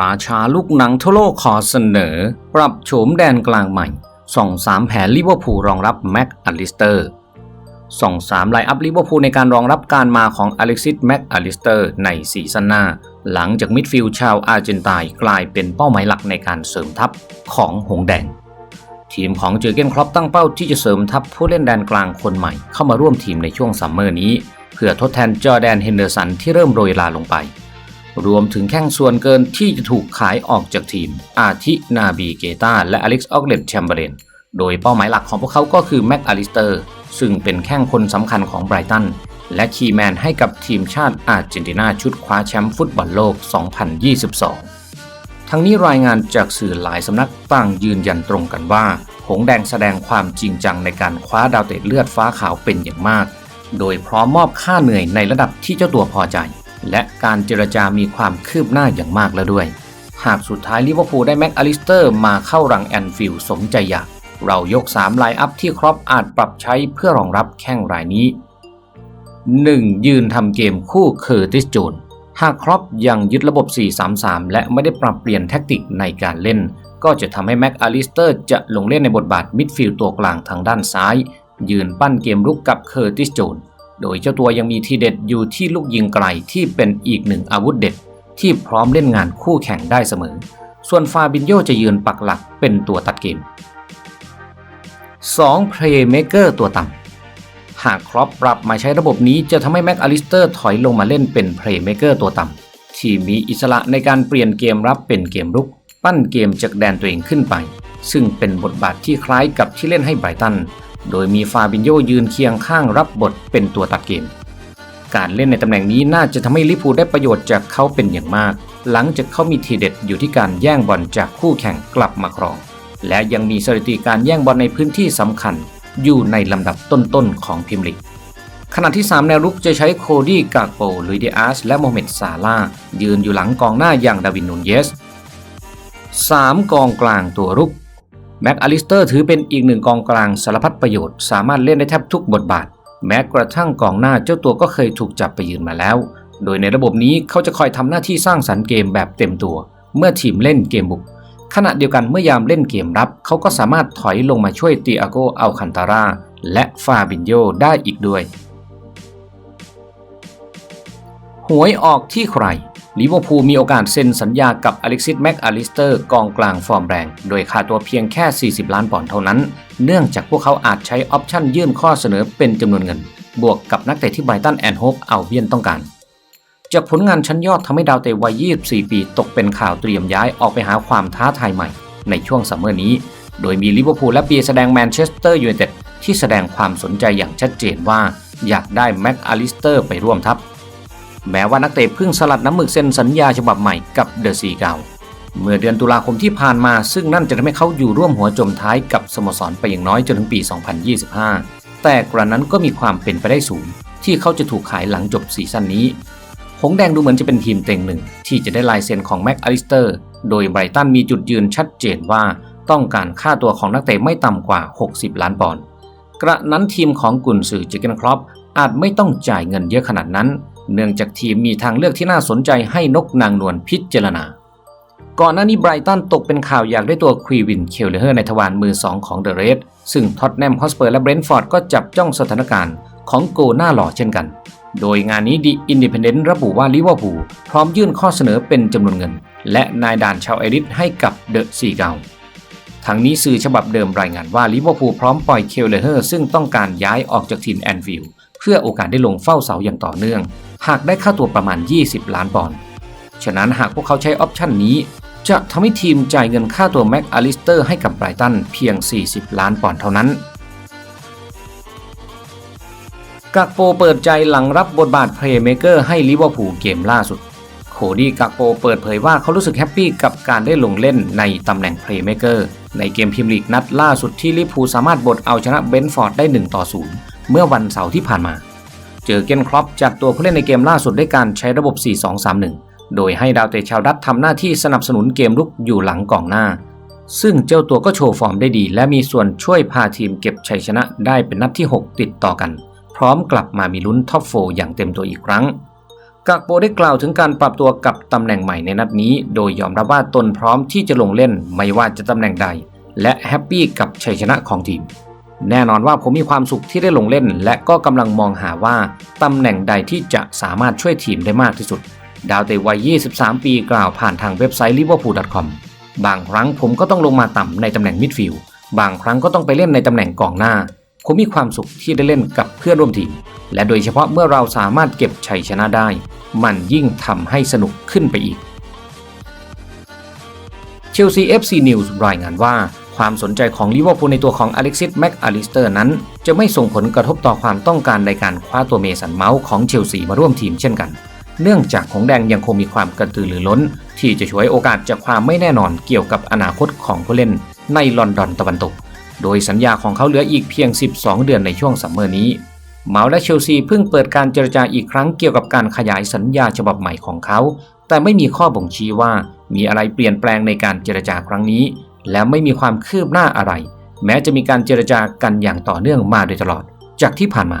ราชาลูกหนังทั่วโลกขอเสนอ ปรับโฉมแดนกลางใหม่ส่องสามแผนลิเวอร์พูลรองรับแม็กอลิสเตอร์ส่องสามไลน์อัพลิเวอร์พูลในการรองรับการมาของอเล็กซิสแม็กอลิสเตอร์ในซีซั่นหน้า หลังจากมิดฟิลด์ชาวอาร์เจนตน์กลายเป็นเป้าหมายหลักในการเสริมทัพของหงแดง ทีมของเจอเกนครอปตั้งเป้าที่จะเสริมทัพผู้เล่นแดนกลางคนใหม่เข้ามาร่วมทีมในช่วงซัมเมอร์นี้ เพื่อทดแทนจอแดนเฮนเดอร์สันที่เริ่มโรยลาลงไป รวมถึงแข้งส่วนเกินที่จะถูกขายออกจากทีม อาทินาบีเกตาและอเล็กซ์ออกเลตแชมเบรนโดยเป้าหมายหลักของพวกเขาก็คือแม็กอลิสเตอร์ซึ่งเป็นแข้งคนสำคัญของไบรตันและคีย์แมนให้กับทีมชาติอาร์เจนตินาชุดคว้าแชมป์ฟุตบอลโลก 2022 ทั้งนี้รายงานจากสื่อหลายสำนักต่างยืนยันตรงกันว่า หงแดงแสดงความจริงจังในการคว้าดาวเตะเลือดฟ้าขาวเป็นอย่างมาก โดยพร้อมมอบค่าเหนื่อยในระดับที่เจ้าตัวพอใจ และการเจรจามีความคืบหน้าอย่างมากแล้วด้วย หากสุดท้ายลิเวอร์พูลได้แม็กอลิสเตอร์มาเข้ารังแอนฟิลด์สมใจอยาก เรายก 3 ไลน์อัพที่ครอปอาจปรับใช้เพื่อรองรับแข้งรายนี้ 1. ยืนทำเกมคู่เคอร์ติสโจนหากครอปยังยึดระบบ 4-3-3 และไม่ได้ปรับเปลี่ยนแท็กติกในการเล่น ก็จะทำให้แม็กอลิสเตอร์จะลงเล่นในบทบาทมิดฟิลด์ตัวกลางทางด้านซ้าย ยืนปั้นเกมรุกกับเคอร์ติสโจน โดยเจ้าตัวยังมีทีเด็ดอยู่ที่ลูกยิงไกลที่เป็นอีกหนึ่งอาวุธเด็ด ที่พร้อมเล่นงานคู่แข่งได้เสมอ ส่วนฟาบินโยจะยืนปักหลักเป็นตัวตัดเกม 2. Playmaker ตัวต่ำหากครอปปรับมาใช้ระบบนี้จะทำให้แม็กอลิสเตอร์ถอยลงมาเล่นเป็น Playmaker ตัวต่ำที่มีอิสระในการเปลี่ยนเกมรับเป็นเกมรุก ปั้นเกมจากแดนตัวเองขึ้นไป ซึ่งเป็นบทบาทที่คล้ายกับที่เล่นให้ไบรตัน โดยมีฟาบินโยยืนเคียงข้างรับบทเป็นตัวตัดเกม การเล่นในตำแหน่งนี้น่าจะทำให้ลิเวอร์พูได้ประโยชน์จากเขาเป็นอย่างมาก หลังจากเขามีทีเด็ดอยู่ที่การแย่งบอลจากคู่แข่งกลับมาครอง และยังมีสถิติการแย่งบอลในพื้นที่สำคัญ อยู่ในลำดับต้นๆของพิมลิกขณะที่ 3 แนวรุกจะใช้โคดี้กาโปลุยเดอาส และโมเมดซาลายืนอยู่หลังกองหน้าอย่างดาวินนูนเยส 3 กองกลางตัวรุก แม็กอลิสเตอร์ถือเป็นอีกหนึ่งกองกลางสารพัดประโยชน์ สามารถเล่นได้แทบทุกบทบาท แม้กระทั่งกองหน้าเจ้าตัวก็เคยถูกจับไปยืนมาแล้ว โดยในระบบนี้เขาจะคอยทำหน้าที่สร้างสรรค์เกมแบบเต็มตัว เมื่อทีมเล่นเกมบุก ขณะเดียวกันเมื่อยามเล่นเกมรับ เขาก็สามารถถอยลงมาช่วยติอาโกอัลคันตาราและฟาบินโยได้อีกด้วย หวยออกที่ใคร ลิเวอร์พูลมีโอกาสเซ็นสัญญากับอเล็กซิสแม็กอลิสเตอร์กองกลางฟอร์มแรง โดยค่าตัวเพียงแค่ 40 ล้านปอนด์เท่านั้น เนื่องจากพวกเขาอาจใช้ออปชั่นยื่นข้อเสนอเป็นจำนวนเงิน บวกกับนักเตะที่ไบรตันแอนด์โฮปเอาเบียนต้องการ จากผลงานชั้นยอดทำให้ดาวเตะวัย 24 ปี ตกเป็นข่าวเตรียมย้ายออกไปหาความท้าทายใหม่ ในช่วงซัมเมอร์นี้ โดยมีลิเวอร์พูลและปีแสดงแมนเชสเตอร์ยูไนเต็ดที่แสดงความสนใจอย่างชัดเจนว่า อยากได้แม็กอลิสเตอร์ไปร่วมทัพ แม้ว่านักเตะเพิ่งสลัดน้ำหมึกเซ็นสัญญาฉบับใหม่กับเดอะซีเกาเมื่อเดือนตุลาคมที่ผ่านมา ซึ่งนั่นจะทำให้เขาอยู่ร่วมหัวจมท้ายกับสโมสรไปอย่างน้อยจนถึงปี 2025 แต่กระนั้นก็มีความเป็นไปได้สูง ที่เขาจะถูกขายหลังจบซีซั่นนี้ หงแดงดูเหมือนจะเป็นทีมเต็งหนึ่ง ที่จะได้ลายเซ็นของแม็กอลิสเตอร์ โดยไบรตันมีจุดยืนชัดเจนว่าต้องการค่าตัวของนักเตะไม่ต่ำกว่า 60 ล้านปอนด์ กระนั้นทีมของกุนซือจิเกนครอปอาจไม่ต้องจ่ายเงินเยอะขนาดนั้น เนื่องจากทีมมีทางเลือกที่น่าสนใจให้นกนางนวลพิจารณา ก่อนหน้านี้ไบรตันตกเป็นข่าวอยากได้ตัวควีวินเคลเลอร์ในทวารมือ 2 ของเดอะเรดซึ่งท็อตแนมฮอสเปอร์และเบรนท์ฟอร์ดก็จับจ้องสถานการณ์ของโกหน้าหล่อเช่นกัน โดยงานนี้ดีอินดิเพนเดนต์ระบุว่าลิเวอร์พูลพร้อมยื่นข้อเสนอเป็นจำนวนเงิน และนายด่านชาวไอริสให้กับเดอะซีเกาทั้งนี้สื่อฉบับเดิมรายงานว่าลิเวอร์พูลพร้อมปล่อยเคลเลอร์ซึ่งต้องการย้ายออกจากทีมแอนฟิลด์เพื่อโอกาสได้ลงเฝ้าเสาอย่างต่อเนื่อง หากได้ค่าตัวประมาณ 20 ล้านปอนด์ ฉะนั้นหากพวกเขาใช้ออปชันนี้ จะทำให้ทีมจ่ายเงินค่าตัวแม็กอลิสเตอร์ให้กับไบรตันเพียง 40 ล้านปอนด์เท่านั้น กักโปเปิดใจหลังรับบทบาทเพลย์เมเกอร์ให้ลิเวอร์พูลเกมล่าสุด โคดี้กักโปเปิดเผยว่าเขารู้สึกแฮปปี้กับการได้ลงเล่นในตำแหน่งเพลย์เมเกอร์ในเกมพรีเมียร์ลีกนัดล่าสุดที่ลิเวอร์พูลสามารถบดเอาชนะเบนฟอร์ดได้1ต่อ0เมื่อวันเสาร์ที่ผ่านมา เจอเกนครอปจัดตัวผู้เล่นในเกมล่าสุดด้วยการใช้ระบบ 4-2-3-1 โดยให้ดาวเตะชาวดัตทำหน้าที่สนับสนุนเกมลุกอยู่หลังกองหน้า ซึ่งเจ้าตัวก็โชว์ฟอร์มได้ดี และมีส่วนช่วยพาทีมเก็บชัยชนะได้เป็นนัดที่ 6 ติดต่อกัน พร้อมกลับมามีลุ้นท็อปโฟอย่างเต็มตัวอีกครั้งกากโปได้กล่าวถึงการปรับตัวกับตำแหน่งใหม่ในนัดนี้ โดยยอมรับว่าตนพร้อมที่จะลงเล่นไม่ว่าจะตำแหน่งใด และแฮปปี้กับชัยชนะของทีม แน่นอนว่าผมมีความสุขที่ได้ลงเล่น และก็กำลังมองหาว่าตำแหน่งใดที่จะสามารถช่วยทีมได้มากที่สุด ดาวเตะวัย 23 ปีกล่าวผ่านทางเว็บไซต์ liverpool.com บางครั้งผมก็ต้องลงมาต่ำในตำแหน่งมิดฟิลด์บางครั้งก็ต้องไปเล่นในตำแหน่งกองหน้า ผมมีความสุขที่ได้เล่นกับเพื่อนร่วมทีม และโดยเฉพาะเมื่อเราสามารถเก็บชัยชนะได้ มันยิ่งทำให้สนุกขึ้นไปอีกเชลซี FC News รายงานว่า ความสนใจของลิเวอร์พูลในตัวของอเล็กซิสแม็กอลิสเตอร์นั้น จะไม่ส่งผลกระทบต่อความต้องการในการคว้าตัวเมสันเมาส์ของเชลซีมาร่วมทีมเช่นกัน เนื่องจากหงแดงยังคงมีความกระตือรือร้น ที่จะช่วยโอกาสจากความไม่แน่นอนเกี่ยวกับอนาคตของผู้เล่นในลอนดอนตะวันตก โดยสัญญาของเขาเหลืออีกเพียง 12 เดือนในช่วงซัมเมอร์นี้เมาและเชลซีเพิ่งเปิดการเจรจาอีกครั้งเกี่ยวกับการขยายสัญญาฉบับใหม่ของเขา แต่ไม่มีข้อบ่งชี้ว่ามีอะไรเปลี่ยนแปลงในการเจรจาครั้งนี้ และไม่มีความคืบหน้าอะไร แม้จะมีการเจรจากันอย่างต่อเนื่องมาโดยตลอด จากที่ผ่านมา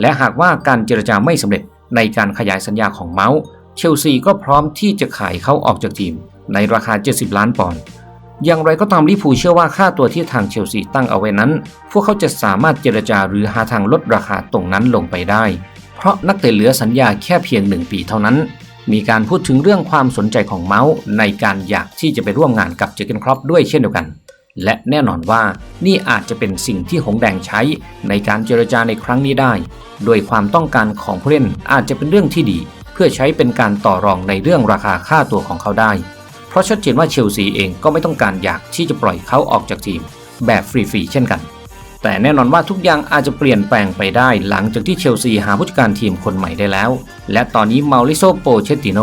และหากว่าการเจรจาไม่สำเร็จในการขยายสัญญาของเมาส์เชลซีก็พร้อมที่จะขายเขาออกจากทีม ในราคา 70 ล้านปอนด์อย่างไรก็ตามลิพูเชื่อว่าค่าตัวที่ทางเชลซีตั้งเอาไว้นั้น พวกเขาจะสามารถเจรจาหรือหาทางลดราคาตรงนั้นลงไปได้ เพราะนักเตะเหลือสัญญาแค่เพียงหนึ่งปีเท่านั้น มีการพูดถึงเรื่องความสนใจของเมาส์ในการอยากที่จะไปร่วมงานกับเจอเกนครอปด้วยเช่นเดียวกัน และแน่นอนว่านี่อาจจะเป็นสิ่งที่หงแดงใช้ในการเจรจาในครั้งนี้ได้ โดยความต้องการของผู้เล่นอาจจะเป็นเรื่องที่ดี เพื่อใช้เป็นการต่อรองในเรื่องราคาค่าตัวของเขาได้ เพราะชัดเจนว่าเชลซีเองก็ไม่ต้องการอยากที่จะปล่อยเขาออกจากทีม แบบฟรีๆเช่นกัน แต่แน่นอนว่าทุกอย่างอาจจะเปลี่ยนแปลงไปได้หลังจากที่เชลซีหาผู้จัดการทีมคนใหม่ได้แล้ว และตอนนี้มาริโซโปเชติโน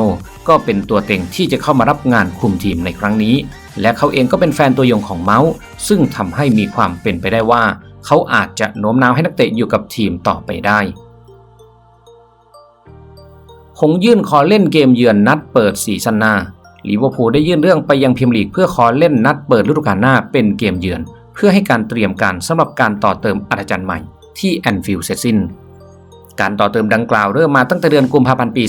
ก็เป็นตัวเต็งที่จะเข้ามารับงานคุมทีมในครั้งนี้ และเขาเองก็เป็นแฟนตัวยงของเมาส์ซึ่งทำให้มีความเป็นไปได้ว่า เขาอาจจะโน้มน้าวให้นักเตะอยู่กับทีมต่อไปได้คงยื่นขอเล่นเกมเยือนนัดเปิดซีซั่นหน้าลิเวอร์พูลได้ยื่นเรื่องไปยังพรีเมียร์ลีกเพื่อขอเล่นนัดเปิดฤดูกาลหน้าเป็นเกมเยือน เพื่อให้การเตรียมการสำหรับการต่อเติมอาจารย์ใหม่ที่แอนฟิลด์เสร็จสิ้น การต่อเติมดังกล่าวเริ่มมาตั้งแต่เดือนกุมภาพันธ์ปี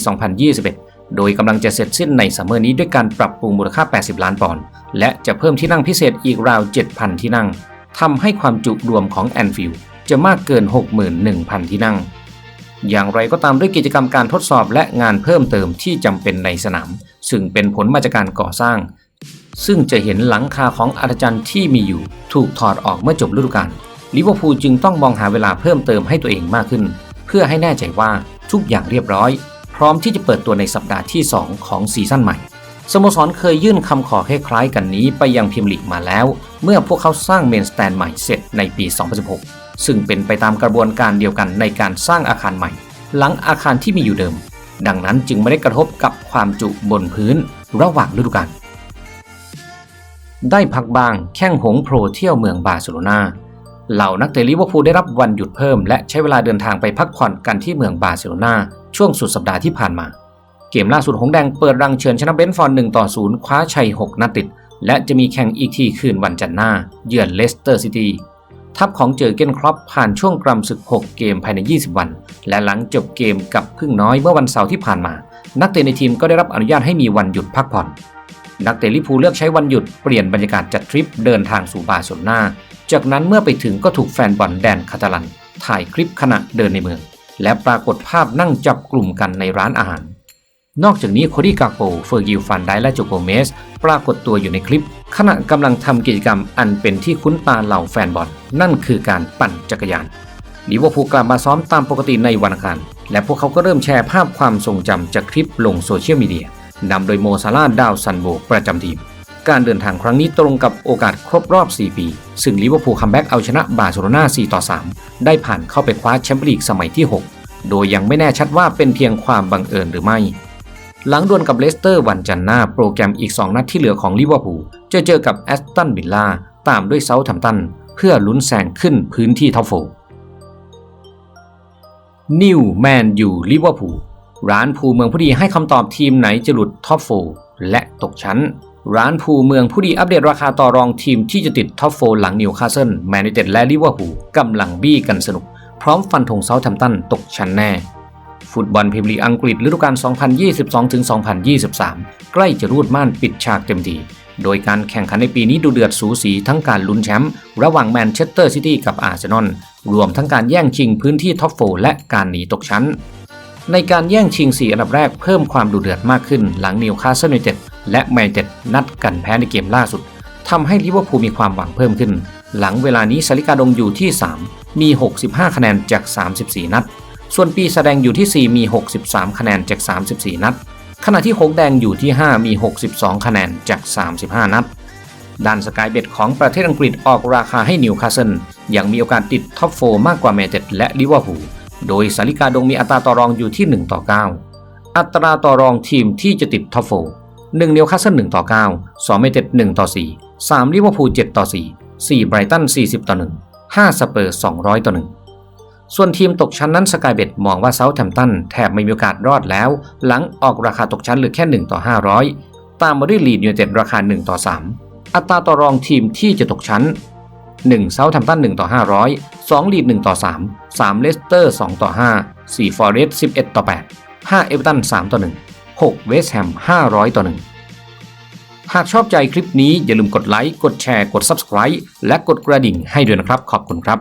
2021 โดยกำลังจะเสร็จสิ้นในซัมเมอร์นี้ด้วยการปรับปรุงมูลค่า 80 ล้านปอนด์และจะเพิ่มที่นั่งพิเศษอีกราว 7,000 ที่นั่งทำให้ความจุรวมของแอนฟิลด์จะมากเกิน 61,000 ที่นั่ง อย่างไรก็ตามด้วยกิจกรรมการทดสอบและงานเพิ่มเติมที่จำเป็นในสนาม ซึ่งเป็นผลมาจากการก่อสร้าง ซึ่งจะเห็นหลังคาของอาจารย์ที่มีอยู่ ถูกถอดออกเมื่อจบฤดูกาลลิเวอร์พูลจึงต้องมองหาเวลาเพิ่มเติมให้ตัวเองมากขึ้น เพื่อให้แน่ใจว่าทุกอย่างเรียบร้อย พร้อมที่จะเปิดตัวในสัปดาห์ที่ 2 ของซีซั่นใหม่สโมสรเคยยื่นคำขอคล้ายๆกันนี้ไปยังพรีเมียร์ลีกมาแล้ว เมื่อพวกเขาสร้างเมนสแตนใหม่เสร็จในปี 2016 ซึ่งเป็นไปตามกระบวนการเดียวกันในการสร้างอาคารใหม่ หลังอาคารที่มีอยู่เดิม ดังนั้นจึงไม่ได้กระทบกับความจุบนพื้นระหว่างฤดูกาล ได้พักบ้างแข้งหงโปรเที่ยวเมืองบาร์เซโลนาเหล่านักเตะลิเวอร์พูลได้รับวันหยุดเพิ่ม และใช้เวลาเดินทางไปพักผ่อนกันที่เมืองบาร์เซโลนาช่วงสุดสัปดาห์ที่ผ่านมา เกมล่าสุดหงแดงเปิดรังเชิญชนะเบนฟอร์1ต่อ0คว้าชัย 6นัดติด และจะมีแข่งอีกทีคืนวันจันทร์หน้า เยือนเลสเตอร์ซิตี้ทัพของเจอเกนครอปผ่านช่วงกรำศึก 6 เกมภายใน 20 วัน และหลังจบเกมกับพึ่งน้อยเมื่อวันเสาร์ที่ผ่านมา นักเตะในทีมก็ได้รับอนุญาตให้มีวันหยุดพักผ่อน นักเตะลิพูเลือกใช้วันหยุดเปลี่ยนบรรยากาศจัดทริปเดินทางสู่บาร์เซโลนาจากนั้นเมื่อไปถึงก็ถูกแฟนบอลแดนคาตาลัน ถ่ายคลิปขณะเดินในเมือง และปรากฏภาพนั่งจับกลุ่มกันในร้านอาหาร นอกจากนี้โคดี้กาโปเฟอร์กิลฟันไดและโจโกเมส ปรากฏตัวอยู่ในคลิป ขณะกำลังทำกิจกรรมอันเป็นที่คุ้นตาเหล่าแฟนบอลนั่นคือการปั่นจักรยานลิเวอร์พูลกลับมาซ้อมตามปกติในวันอังคารและพวกเขาก็เริ่มแชร์ภาพความทรงจำจากคลิปลงโซเชียลมีเดีย นำโดยโมซาลาดาวซันโบประจำทีม การเดินทางครั้งนี้ตรงกับโอกาสครบรอบ 4 ปี ซึ่งลิเวอร์พูลคัมแบ็กเอาชนะบาร์เซโลนา4ต่อ 3 ได้ผ่านเข้าไปคว้าแชมเปี้ยนลีกสมัยที่ 6 โดยยังไม่แน่ชัดว่าเป็นเพียงความบังเอิญหรือไม่ หลังดวลกับเลสเตอร์วันจันทร์หน้าโปรแกรมอีก 2 นัดที่เหลือของลิเวอร์พูลจะเจอกับแอสตันวิลล่าตามด้วยเซาท์แฮมป์ตันเพื่อลุ้นแซงขึ้นพื้นที่ท็อปโฟนิวแมนยูลิเวอร์พูล ร้านภูเมืองผู้ดีให้คำตอบทีมไหนจะหลุดท็อปโฟและตกชั้น ร้านภูเมืองผู้ดีอัปเดตราคาต่อรองทีมที่จะติดท็อปโฟหลังนิวคาสเซิลแมนยูเต็ดและลิเวอร์พูลกำลังบี้กันสนุก พร้อมฟันธงเซาท์แฮมป์ตันตกชั้นแน่ ฟุตบอลพรีเมียร์ลีกอังกฤษฤดูกาล 2022-2023 ใกล้จะรูดม่านปิดฉากเต็มทีโดยการแข่งขันในปีนี้ดูเดือดสูสีทั้งการลุ้นแชมป์ระหว่างแมนเชสเตอร์ซิตี้กับอาร์เซนอลรวมทั้งการแย่งชิงพื้นที่ท็อปโฟและการหนีตกชั้น ในการแย่งชิง4อันดับแรกเพิ่มความดุเดือดมากขึ้นหลังนิวคาสเซิลยูไนเต็ดและแมนยูไนเต็ดนัดกันแพ้ในเกมล่าสุดทำให้ลิเวอร์พูลมีความหวังเพิ่มขึ้น หลังเวลานี้สาริกาดงอยู่ที่ 3 มี 65 คะแนนจาก 34 นัด ส่วนปีแสดงอยู่ที่ 4 มี 63 คะแนนจาก 34 นัด ขณะที่หงแดงอยู่ที่ 5 มี 62 คะแนนจาก 35 นัด ด้านสกายเบ็ดของประเทศอังกฤษออกราคาให้นิวคาสเซิลยังมีโอกาสติดท็อปโฟมากกว่าแมนเต็ดและลิเวอร์พูล โดยสาริกาดงมีอัตราต่อรองอยู่ที่ 1 ต่อ 9 อัตราต่อรองทีมที่จะติดท็อปโฟ1นิวคาสเซิล1ต่อ9 2เมเต็ด1ต่อ4 3ลิเวอร์พูล7ต่อ4 4ไบรตัน40ต่อ1 5สเปอร์200ต่อ1ส่วนทีมตกชั้นนั้นสกายเบ็ดมองว่าเซาท์แฮมป์ตันแทบไม่มีโอกาสรอดแล้ว หลังออกราคาตกชั้นเหลือแค่1ต่อ500ตามมาด้วยลีดยูไนเต็ดราคา1ต่อ3อัตราต่อรองทีมที่จะตกชั้น 1เซาท์แฮมตัน1ต่อ500 2 ลีด1ต่อ3 3 เลสเตอร์ 2 ต่อ 5 4 ฟอร์เรสต์11 ต่อ 8 5 เอเวอร์ตัน 3 ต่อ 1 6 เวสต์แฮม 500 ต่อ 1 หากชอบใจคลิปนี้อย่าลืมกดไลค์ กดแชร์ กด Subscribe และกดกระดิ่งให้ด้วยนะครับ ขอบคุณครับ